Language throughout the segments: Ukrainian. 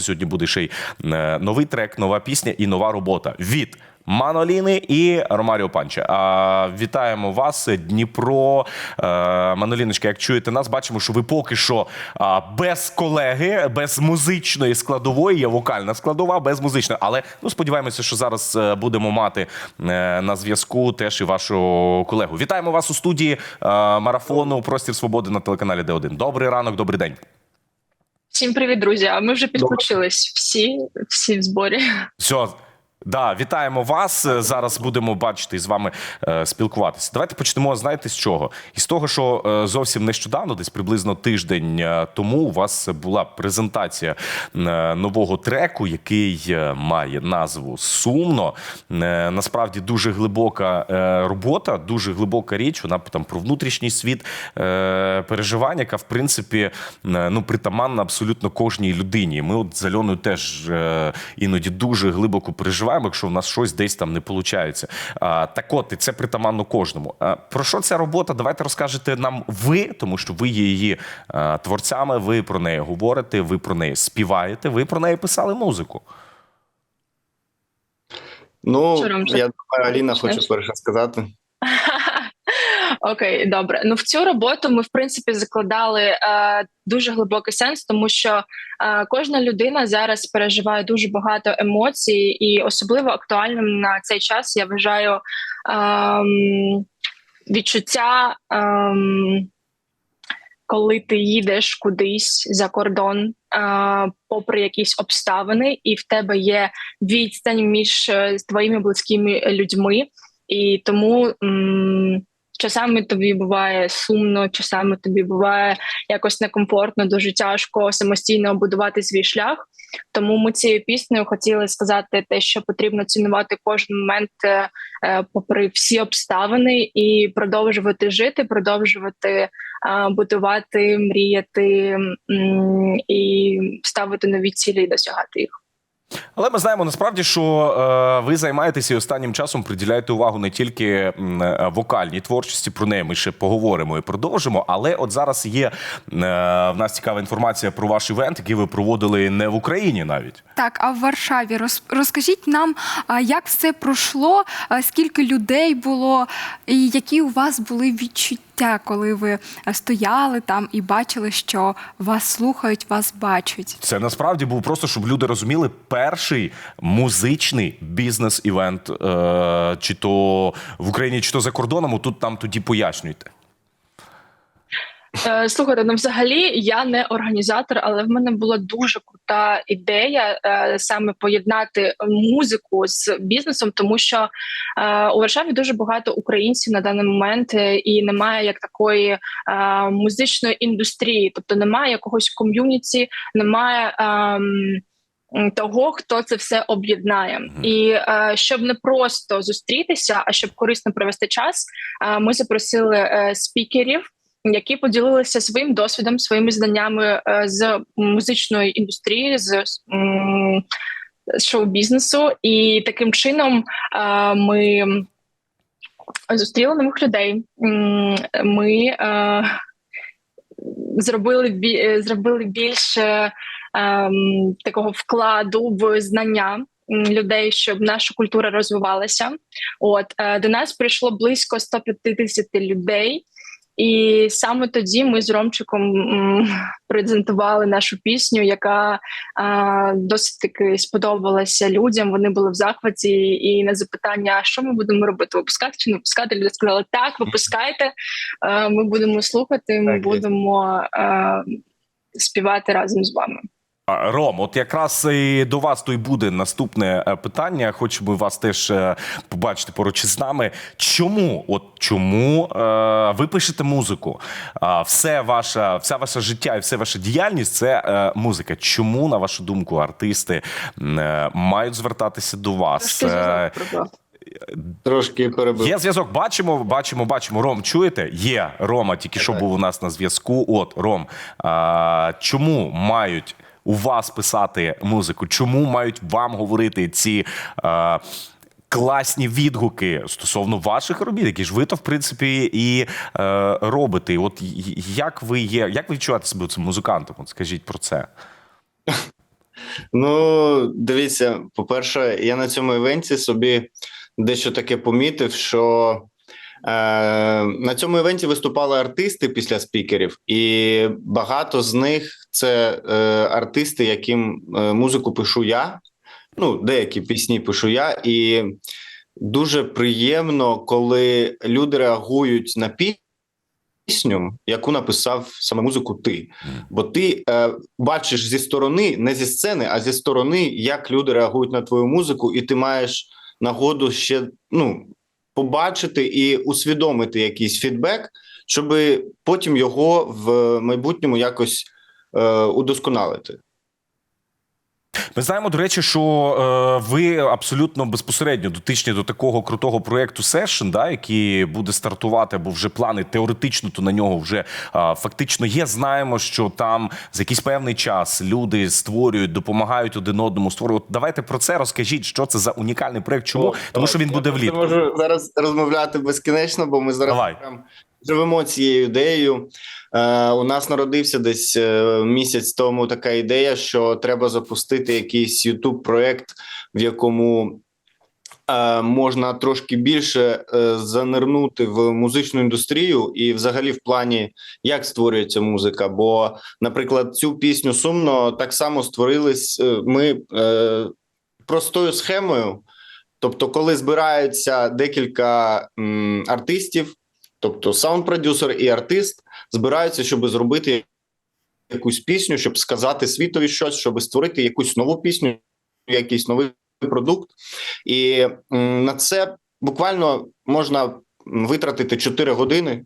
що сьогодні буде ще й е, новий трек, нова пісня і нова робота від. Маноліни і Ромаріо Панча. А, вітаємо вас, Дніпро. Е, Маноліночка, як чуєте нас, бачимо, що ви поки що без колеги, без музичної складової, є вокальна складова, без музичної. Але ну сподіваємося, що зараз е, будемо мати на зв'язку теж і вашу колегу. Вітаємо вас у студії марафону Простір Свободи на телеканалі Д1. Добрий ранок, добрий день. Всім привіт, друзі! А Ми вже підключились всі, всі в зборі. Все. Да, вітаємо вас. Е, Зараз будемо бачити і з вами е, спілкуватися. Давайте почнемо. Знаєте з чого? Із того, що е, зовсім нещодавно, десь приблизно тиждень е, тому, у вас була презентація е, нового треку, який е, має назву Сумно. Е, насправді дуже глибока е, робота, дуже глибока річ. Вона там про внутрішній світ е, переживання, яка в принципі е, ну притаманна абсолютно кожній людині. Ми от з Альоною теж е, іноді дуже глибоко переживаємо, якщо в нас щось десь там не виходить. Так от, і це притаманно кожному. Про що ця робота? Давайте розкажете нам ви, тому що ви є її творцями, ви про неї говорите, ви про неї співаєте, ви про неї писали музику. Ну, я думаю, Аліна хоче перше сказати. Окей, добре. Ну в цю роботу ми в принципі закладали е, дуже глибокий сенс, тому що е, кожна людина зараз переживає дуже багато емоцій, і особливо актуальним на цей час я вважаю ем, відчуття. Ем, коли ти їдеш кудись за кордон, а, попри якісь обставини, і в тебе є відстань між е, твоїми близькими людьми, і тому м, часами тобі буває сумно, часами тобі буває якось некомфортно, дуже тяжко самостійно будувати свій шлях. Тому ми цією піснею хотіли сказати те, що потрібно цінувати кожен момент, е, е, попри всі обставини, і продовжувати жити, продовжувати будувати, мріяти і ставити нові цілі і досягати їх. Але ми знаємо насправді, що е, ви займаєтеся і останнім часом приділяєте увагу не тільки е, вокальній творчості, про неї ми ще поговоримо і продовжимо. Але от зараз є е, в нас цікава інформація про ваш івент, який ви проводили не в Україні навіть. Так, а в Варшаві роз, розкажіть нам, як все пройшло, скільки людей було, і які у вас були відчуття, коли ви стояли там і бачили, що вас слухають, вас бачать. Це насправді був просто, щоб люди розуміли, перший музичний бізнес-івент, е, чи то в Україні, чи то за кордоном. Тут там тоді пояснюйте. Е, Слухайте, ну взагалі я не організатор, але в мене була дуже крута ідея е, саме поєднати музику з бізнесом, тому що е, у Варшаві дуже багато українців на даний момент, і немає як такої музичної індустрії, тобто немає якогось ком'юніті, немає. ем, Того, хто це все об'єднає, і е, щоб не просто зустрітися, а щоб корисно провести час, е, ми запросили е, спікерів, які поділилися своїм досвідом, своїми знаннями е, з музичної індустрії, з шоу-бізнесу, і таким чином е, ми зустріли нових людей. Ми е, зробили бі- зробили більше такого вкладу в знання. Людей, щоб наша культура розвивалася, от до нас прийшло близько 150 людей, і саме тоді ми з Ромчиком презентували нашу пісню, яка досить таки сподобалася людям. Вони були в захваті, і на запитання, що ми будемо робити, випускати чи не випускати, люди сказали, так, випускайте. Ми будемо слухати, ми Так, будемо співати разом з вами. Ром, от якраз і до вас то й буде наступне е, питання. Хочемо вас теж е, побачити поруч із нами. Чому? От чому е, ви пишете музику? А все ваша, вся ваша життя і вся ваша діяльність це е, музика. Чому, на вашу думку, артисти е, мають звертатися до вас? Трошки Е, зв'язок перебив. Є зв'язок. Бачимо, бачимо, бачимо. Ром, чуєте? Є Рома, тільки що був у нас на зв'язку. От Ром, а, чому мають у вас писати музику? Чому мають вам говорити ці? А, Класні відгуки стосовно ваших робіт, які ж ви то в принципі і е, робите. От як ви є, як ви відчуваєте себе цим музикантом? От скажіть про це. Ну, дивіться, по-перше, я на цьому івенті собі дещо таке помітив, що е, на цьому івенті виступали артисти після спікерів, і багато з них це е, артисти, яким е, музику пишу я. Ну, деякі пісні пишу я, і дуже приємно, коли люди реагують на пісню, яку написав саме музику ти. Бо ти е, бачиш зі сторони, не зі сцени, а зі сторони, як люди реагують на твою музику, і ти маєш нагоду ще ну, побачити і усвідомити якийсь фідбек, щоб потім його в майбутньому якось е, удосконалити. Ми знаємо, до речі, що е, ви абсолютно безпосередньо дотичні до такого крутого проєкту Session, да, який буде стартувати, або вже плани теоретично, то на нього вже фактично є. Знаємо, що там за якийсь певний час люди створюють, допомагають один одному створювати. Давайте про це розкажіть, що це за унікальний проєкт. Чому? Тому що він Я буде влітку. можу зараз розмовляти безкінечно, бо ми зараз Давай. Живемо цією ідеєю. Е, у нас народився десь е, місяць тому така ідея, що треба запустити якийсь youtube проект в якому е, можна трошки більше занирнути в музичну індустрію і, взагалі, в плані, як створюється музика. Бо, наприклад, цю пісню сумно так само створились ми простою схемою. Тобто, коли збираються декілька м, артистів, тобто саунд-продюсер і артист, збираються, щоб зробити якусь пісню, щоб сказати світові щось, щоб створити якусь нову пісню, якийсь новий продукт. І на це буквально можна витратити 4 години.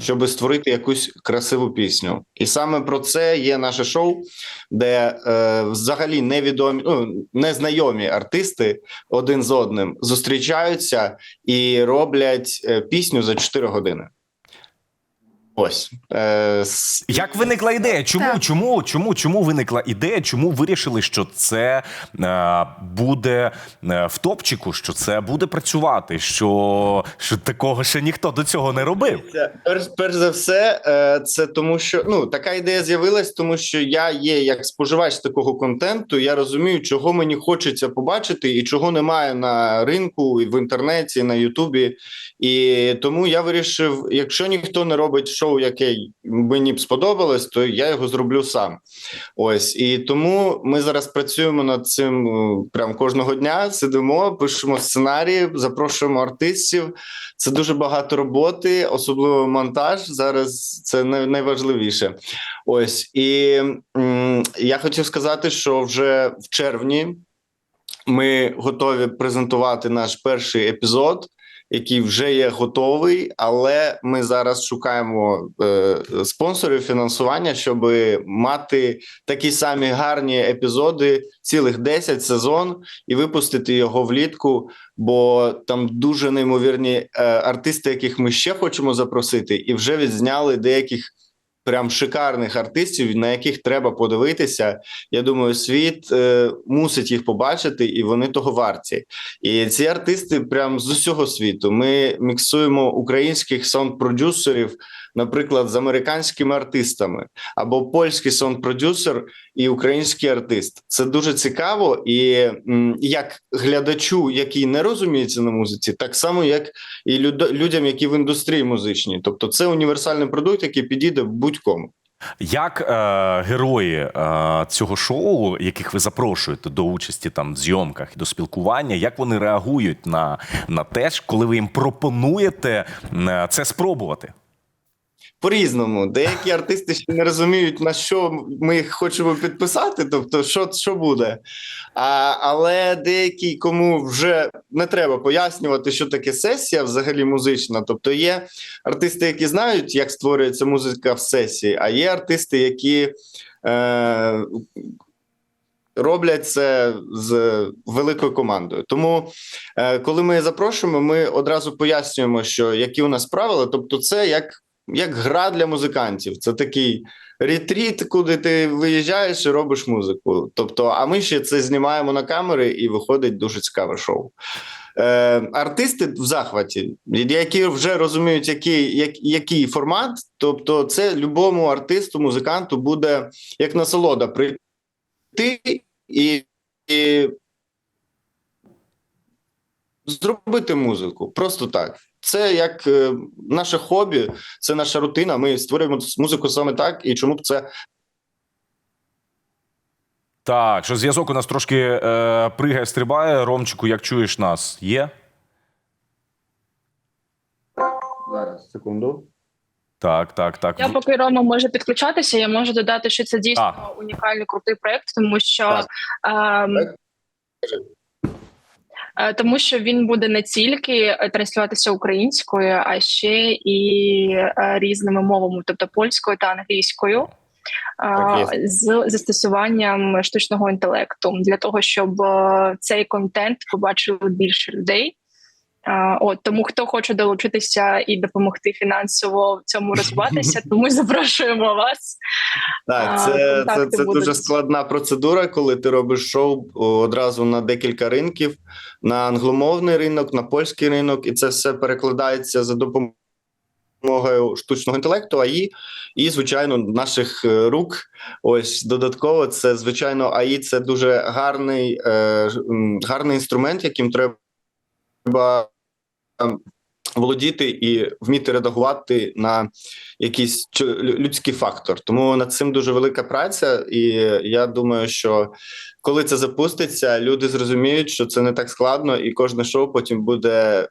Щоб створити якусь красиву пісню. І саме про це є наше шоу, де е, взагалі невідомі, ну, незнайомі артисти один з одним зустрічаються і роблять е, пісню за 4 години. Ось. Е, Як виникла ідея? Чому, Так. чому, чому, чому виникла ідея? Чому вирішили, що це е, буде е, в топчику, що це буде працювати? Що, що такого ще ніхто до цього не робив? Це, перш, перш за все, е, це тому, що ну така ідея з'явилась, тому що я є як споживач такого контенту. Я розумію, чого мені хочеться побачити, і чого немає на ринку, і в інтернеті, і на Ютубі. І тому я вирішив: якщо ніхто не робить шоу, яке мені б сподобалось, то я його зроблю сам. Ось і тому ми зараз працюємо над цим е, прям кожного дня. Сидимо, пишемо сценарії, запрошуємо артистів. Це дуже багато роботи, особливо монтаж. Зараз це найважливіше. Ось і м, я хотів сказати, що вже в червні ми готові презентувати наш перший епізод. Який вже є готовий, але ми зараз шукаємо е, спонсорів фінансування, щоб мати такі самі гарні епізоди, цілих 10 сезон, і випустити його влітку бо там дуже неймовірні е, артисти, яких ми ще хочемо запросити, і вже відзняли деяких прям шикарних артистів, на яких треба подивитися. Я думаю, світ е, мусить їх побачити, і вони того варті. І ці артисти прям з усього світу. Ми міксуємо українських саунд-продюсерів, наприклад, з американськими артистами, або польський саунд-продюсер і український артист. Це дуже цікаво, і як глядачу, який не розуміється на музиці, так само як і люд- людям, які в індустрії музичній. Тобто, це універсальний продукт, який підійде будь-кому. Як е, герої е, цього шоу, яких ви запрошуєте до участі там в зйомках до спілкування, як вони реагують на, на те, коли ви їм пропонуєте е, це спробувати? По-різному, деякі артисти ще не розуміють, на що ми їх хочемо підписати, тобто, що, що буде. А, але деякі, кому вже не треба пояснювати, що таке сесія взагалі музична. Тобто є артисти, які знають, як створюється музика в сесії, а є артисти, які е, роблять це з великою командою. Тому, е, коли ми запрошуємо, ми одразу пояснюємо, що які у нас правила, тобто, це як як гра для музикантів. Це такий ретріт, куди ти виїжджаєш і робиш музику. Тобто, а ми ще це знімаємо на камери, і виходить дуже цікаве шоу. Е, артисти в захваті, які вже розуміють, який, як, який формат. Тобто, це любому артисту, музиканту буде як насолода прийти і, і зробити музику. Просто так. Це як е, наше хобі, це наша рутина. Ми створюємо музику саме так, і чому б це Так, що зв'язок у нас трошки е, пригає, стрибає. Ромчику, як чуєш нас? Є? зараз секунду. Так, так, так. Я поки Рома може підключатися, я можу додати, що це дійсно А. унікальний крутий проект, тому що Так. ем, Так. Е, тому що він буде не тільки е, транслюватися українською, а ще і е, різними мовами, тобто польською та англійською. з застосуванням штучного інтелекту для того, щоб цей контент побачили більше людей. От тому, хто хоче долучитися і допомогти фінансово в цьому розвиватися, тому запрошуємо вас. Так, А, це, це, це будуть. дуже складна процедура, коли ти робиш шоу одразу на декілька ринків: на англомовний ринок, на польський ринок, і це все перекладається за допомогою штучного інтелекту, АІ, і, звичайно, наших е, рук. Ось додатково, це звичайно, АІ це дуже гарний, е, гарний інструмент, яким треба ем, володіти і вміти редагувати на якийсь людський фактор. Тому над цим дуже велика праця, і я думаю, що коли це запуститься, люди зрозуміють, що це не так складно, і кожне шоу потім буде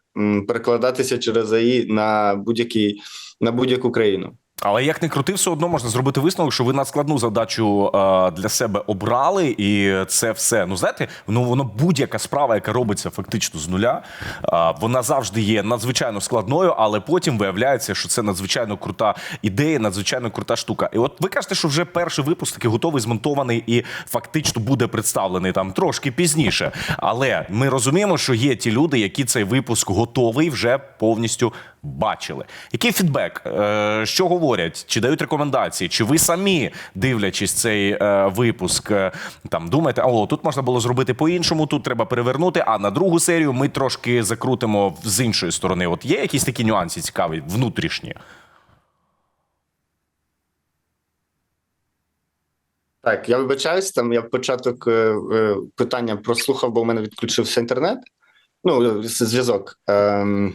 перекладатися через АІ на будь-який на будь-яку країну. Але як не крути, все одно можна зробити висновок, що ви надскладну задачу е, для себе обрали, і це все. Ну знаєте, ну воно будь-яка справа, яка робиться фактично з нуля, е, вона завжди є надзвичайно складною, але потім виявляється, що це надзвичайно крута ідея, надзвичайно крута штука. І от ви кажете, що вже перший випуск таки готовий, змонтований і фактично буде представлений там трошки пізніше. Але ми розуміємо, що є ті люди, які цей випуск готовий вже повністю бачили. Який фідбек? Е, Що говорять? Чи дають рекомендації? Чи ви самі, дивлячись цей е, випуск, е, там думаєте, о, тут можна було зробити по-іншому, тут треба перевернути. А на другу серію ми трошки закрутимо з іншої сторони. От є якісь такі нюанси цікаві, внутрішні? Так, я вибачаюсь, там я початок е, е, питання прослухав, бо в мене відключився інтернет. Ну, зв'язок. Ем,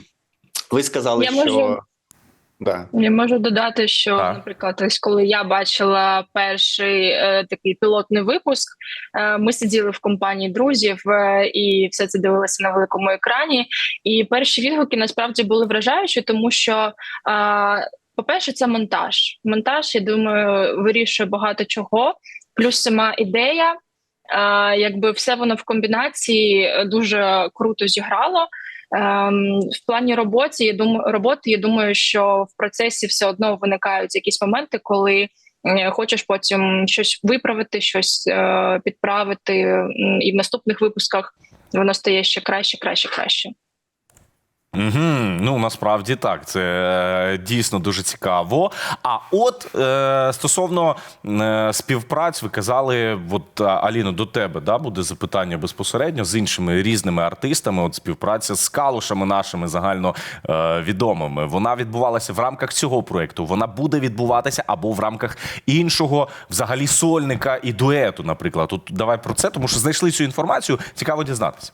ви сказали, Я що. можу- Да. Я можу додати, що, Так. наприклад, ось коли я бачила перший е, такий пілотний випуск, е, ми сиділи в компанії друзів е, і все це дивилися на великому екрані. І перші відгуки насправді були вражаючі, тому що. Е, по-перше, це монтаж. Монтаж, я думаю, вирішує багато чого. Плюс сама ідея, е, якби все воно в комбінації е, дуже круто зіграло. Ем, в плані роботи я думаю, роботи. Я думаю, що в процесі все одно виникають якісь моменти, коли е, хочеш потім щось виправити, щось е, підправити, і в наступних випусках воно стає ще краще, краще, краще. Угу, ну насправді так, це е, дійсно дуже цікаво. А от е, стосовно е, співпраць, ви казали, от Аліно, до тебе да, буде запитання безпосередньо з іншими різними артистами. От співпраця з калушами нашими загально е. Вона відбувалася в рамках цього проекту. Вона буде відбуватися або в рамках іншого, взагалі сольника і дуету. Наприклад, тут давай про це, тому що знайшли цю інформацію. Цікаво дізнатися.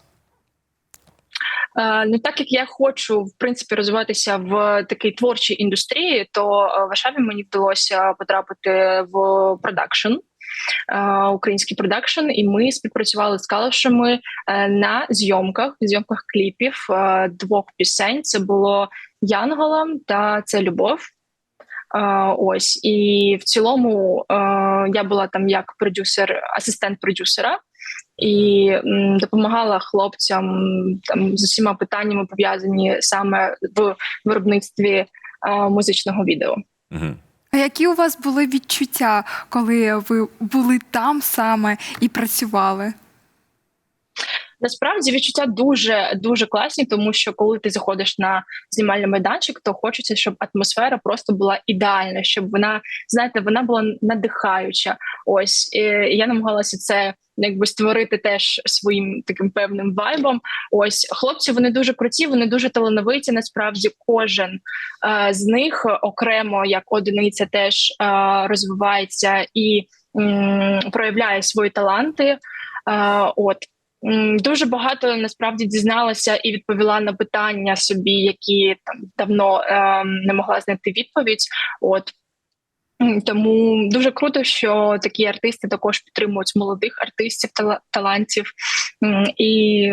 Е, Ну, так як я хочу в принципі розвиватися в такій творчій індустрії, то е, в Варшаві мені вдалося потрапити в продакшн. е, Український продакшн, і ми співпрацювали з калушами е, на зйомках, зйомках кліпів двох пісень. Це було Янгола та це любов. Ось і в цілому я була там як продюсер, асистент продюсера і м, допомагала хлопцям там з усіма питаннями пов'язані саме в виробництві е, музичного відео. Угу. А які у вас були відчуття, коли ви були там саме і працювали? Насправді відчуття дуже дуже класні, тому що коли ти заходиш на знімальний майданчик, то хочеться, щоб атмосфера просто була ідеальна, щоб вона знаєте, вона була надихаюча. Ось і я намагалася це якби створити теж своїм таким певним вайбом. Ось хлопці вони дуже круті, вони дуже талановиті. Насправді, кожен е, з них окремо як одиниця теж е, розвивається і м, проявляє свої таланти. Е, От дуже багато насправді дізналася і відповіла на питання собі, які там давно е, не могла знайти відповідь. От тому дуже круто, що такі артисти також підтримують молодих артистів, талантів. І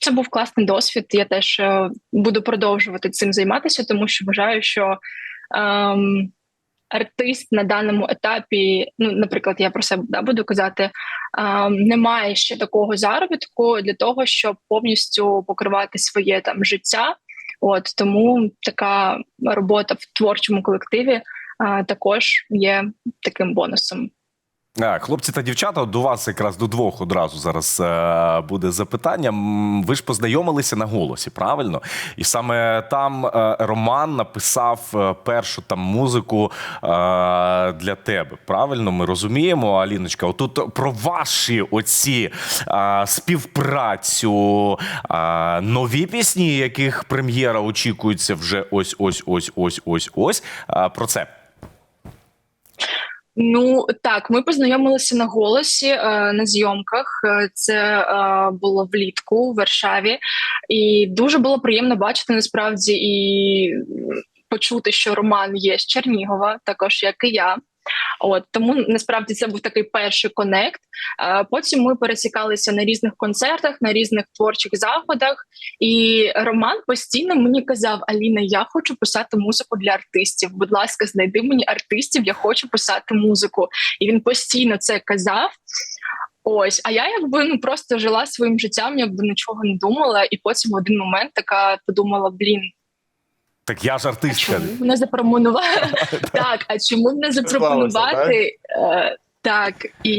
це був класний досвід. Я теж е, буду продовжувати цим займатися, тому що вважаю, що ем, артист на даному етапі, ну, наприклад, я про себе да, буду казати, ем, немає ще такого заробітку для того, щоб повністю покривати своє там життя. От тому така робота в творчому колективі е, також є таким бонусом. Хлопці та дівчата, до вас якраз до двох одразу зараз е, буде запитання. Ви ж познайомилися на голосі, правильно? І саме там е, Роман написав е, першу там музику для тебе. Правильно, ми розуміємо, Аліночка. Отут про ваші оці співпрацю, нові пісні, яких прем'єра очікується вже ось ось ось ось ось ось. Про це. Ну так, ми познайомилися на голосі е, на зйомках. Е, Це е, було влітку в Варшаві, і дуже було приємно бачити насправді і почути, що Роман є з Чернігова, також як і я. От тому насправді це був такий перший конект. Е, Потім ми пересікалися на різних концертах, на різних творчих заходах. І Роман постійно мені казав: Аліна, я хочу писати музику для артистів. Будь ласка, знайди мені артистів, я хочу писати музику. І він постійно це казав. Ось, а я якби ну просто жила своїм життям, якби нічого не думала. І потім в один момент така подумала: блін, Так я ж а артистка. чому не запропонувати? так, а чому не запропонувати? Е, Так, і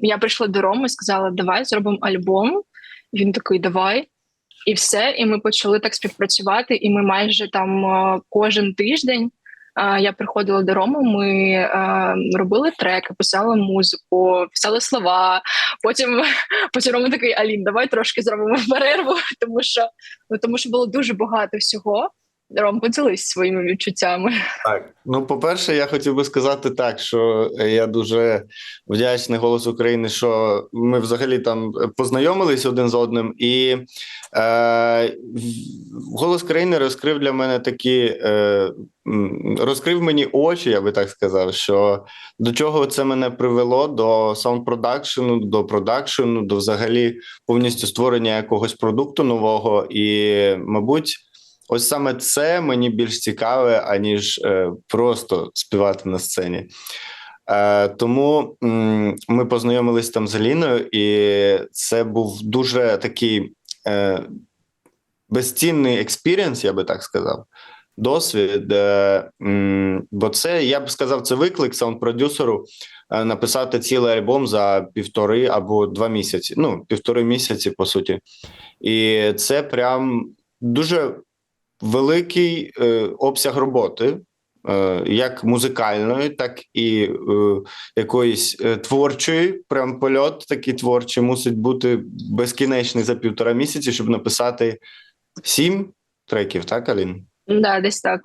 я прийшла до Роми, сказала, давай зробимо альбом. Він такий, давай. І все. І ми почали так співпрацювати. І ми майже там е, кожен тиждень е, я приходила до Роми, ми робили треки, писали музику, писали слова. Потім, потім Рома такий Алін, давай трошки зробимо перерву, тому що, ну, тому що було дуже багато всього. Ром, поділись своїми відчуттями. Так, ну по-перше, я хотів би сказати так, що я дуже вдячний голос України, що ми взагалі там познайомились один з одним, і е, голос країни розкрив для мене такі, е, розкрив мені очі, я би так сказав, що до чого це мене привело до саунд-продакшену, до продакшену, до взагалі повністю створення якогось продукту нового, і, мабуть. Ось саме це мені більш цікаве, аніж е, просто співати на сцені. Е, тому ми познайомились там з Аліною, і це був дуже такий е, безцінний експірієнс, я би так сказав. Досвід, бо це я б сказав, це виклик саунд-продюсеру написати цілий альбом за півтори або два місяці. Ну, півтори місяці, по суті. І це прям дуже великий е, обсяг роботи, е, як музикальної, так і е, якоїсь е, творчої. Прям польот такий творчий мусить бути безкінечний за півтора місяці, щоб написати сім треків, так, Алін? Да, десь так.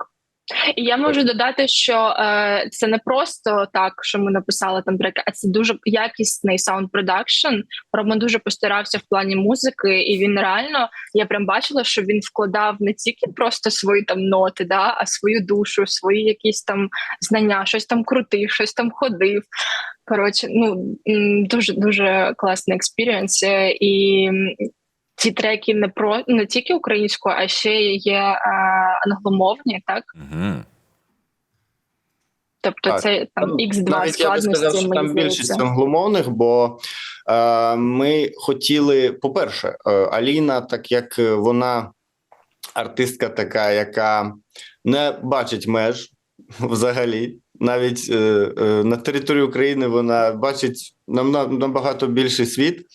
І я можу додати, що е, це не просто так, що ми написали там треки, а це дуже якісний саунд продакшн. Роман дуже постарався в плані музики, і він реально я прям бачила, що він вкладав не тільки просто свої там ноти, да, а свою душу, свої якісь там знання, щось там крутив, щось там ходив. Коротше, ну дуже дуже класний експірієнс. е, І ці треки не про не тільки українською, а ще є е, англомовні, так Угу. тобто Так. це там X2 Навіть я би складності. сказав, що там здається. більшість англомовних, бо е, ми хотіли, по-перше, е, Аліна, так як е, вона артистка така, яка не бачить меж взагалі. Навіть е, е, на території України вона бачить нам набагато більший світ.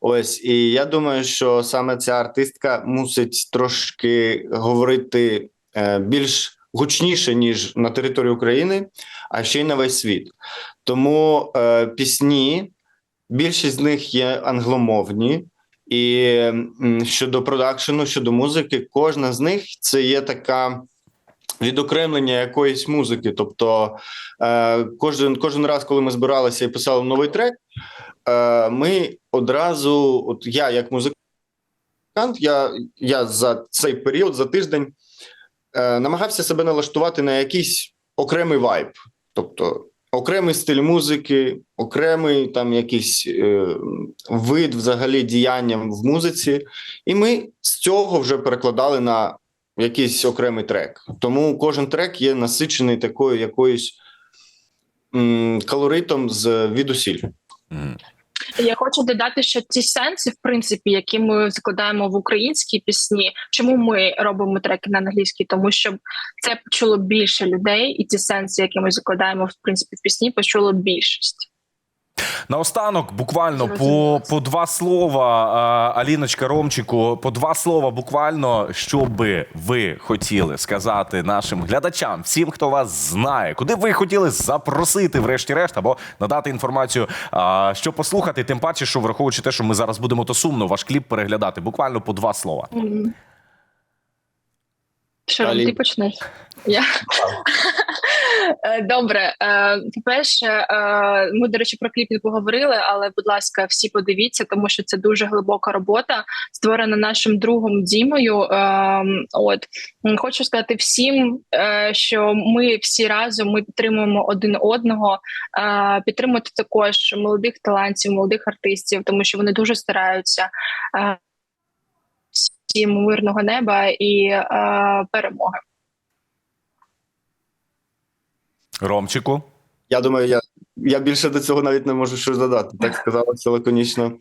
Ось і я думаю, що саме ця артистка мусить трошки говорити е, більш гучніше ніж на території України, а ще й на весь світ. Тому е, пісні, більшість з них є англомовні. І щодо продакшену, щодо музики, кожна з них це є така відокремлення якоїсь музики. Тобто, е, кожен, кожен раз, коли ми збиралися і писали новий трек, е, ми одразу, от я як музикант, я, я за цей період, за тиждень, е, намагався себе налаштувати на якийсь окремий вайб. Тобто окремий стиль музики, окремий там якийсь е, вид взагалі діяння в музиці. І ми з цього вже перекладали на якийсь окремий трек. Тому кожен трек є насичений такою якоюсь м, колоритом з відусіль. Я хочу додати, що ці сенси, в принципі, які ми закладаємо в українські пісні, чому ми робимо треки на англійській, тому що це почуло більше людей, і ці сенси, які ми закладаємо в принципі в пісні, почуло більшість. Наостанок, буквально по, по два слова, а, Аліночка Ромчику, по два слова, буквально, що би ви хотіли сказати нашим глядачам, всім, хто вас знає, куди б ви хотіли запросити, врешті-решт, або надати інформацію, а, що послухати, тим паче, що враховуючи те, що ми зараз будемо то сумно ваш кліп переглядати. Буквально по два слова. Що ти почнеш? Я добре. Е, По-перше, е, ми, до речі, про кліп не поговорили, але, будь ласка, всі подивіться, тому що це дуже глибока робота, створена нашим другом Дімою. Е, От хочу сказати всім, е, що ми всі разом ми підтримуємо один одного. Е, Підтримувати також молодих талантів, молодих артистів, тому що вони дуже стараються. Е, Всім мирного неба і е, перемоги. Ромчику. Я думаю, я, я більше до цього навіть не можу щось додати. Так сказала все лаконічно.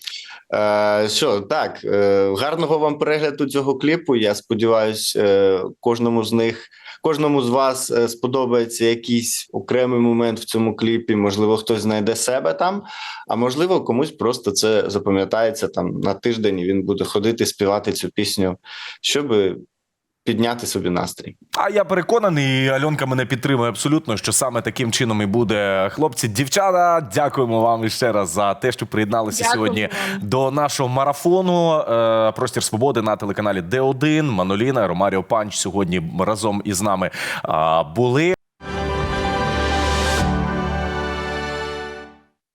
Е, що так, е, гарного вам перегляду цього кліпу. Я сподіваюся, е, кожному з них, кожному з вас е, сподобається якийсь окремий момент в цьому кліпі. Можливо, хтось знайде себе там, а можливо, комусь просто це запам'ятається там на тиждень. і Він буде ходити, співати цю пісню, щоб підняти собі настрій. А я переконаний, і Альонка мене підтримує абсолютно, що саме таким чином і буде. Хлопці, дівчата, дякуємо вам ще раз за те, що приєдналися Дякую сьогодні вам. до нашого марафону. Е, Простір свободи на телеканалі Д1. Маноліна, Ромаріо Панч сьогодні разом із нами були.